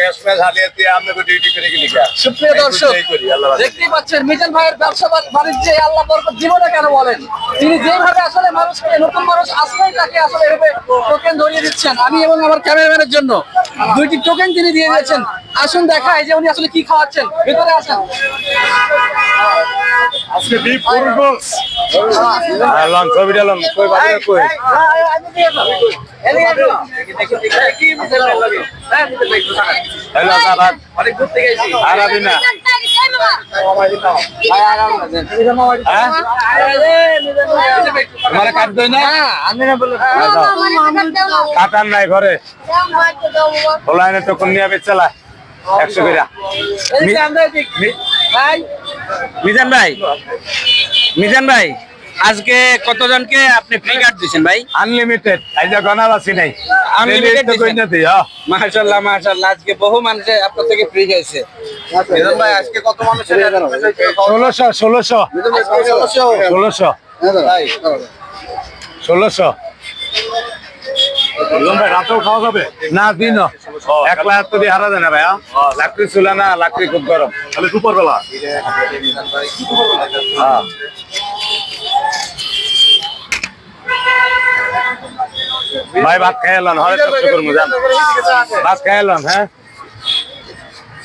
Cash হারিয়ে দিয়ে আমরা ডিউটি করে গেলি সুপ্রিয় দর্শক এই করি, আল্লাহ রাখে। দেখতেই পাচ্ছেন মিজান ভাইয়ের ব্যবসা বাণিজ্যে আল্লাহ বরকত জীবনে কেন বলেন? তিনি যেভাবে আসলে মানুষকে নতুন মানুষ আসলেই তাকে আসলে এভাবে টোকেন ধরিয়ে দিচ্ছেন। আমি এবং আমার ক্যামেরাম্যানের জন্য দুইটি টোকেন তিনি দিয়ে দিয়েছেন। আসুন দেখাই যে উনি আসলে কি খাওয়াচ্ছেন। ভিতরে আসেন। আজকে লন, ছবিটা লন, কই বাবা, কই? হ্যালো, দাদা, অনেক দূর থেকে এসেছি আর আবি না? হ্যাঁ? কাটার নাই ঘরে। তো কোন নিয়ে বেচালা একশো করে ভাই। মিজান ভাই। মিজান ভাই আজকে কতজনকে আপনি ফ্রি কার্ড দিচ্ছেন ভাই? আনলিমিটেড আইজা গনাবাসি নাই। আনলিমিটেড কই? না দিই, হ্যাঁ। মাশাল্লাহ মাশাল্লাহ আজকে বহু মানুষে আপনার থেকে ফ্রি খাইছে। ষোলোশো ষোলোশো। ষোলোশো। ভাই। রাতেও খাওয়া যাবে? না দিন এক লাখ তো দিয়ে হারা যায় না ভাইয়া। লাকড়ি চুলা না লাকড়ি খুব গরম। তাহলে দুপুর বেলা ভাই ভাত খাই এলাম হরে কষ্ট করব ভাত খাই এলাম হ্যাঁ?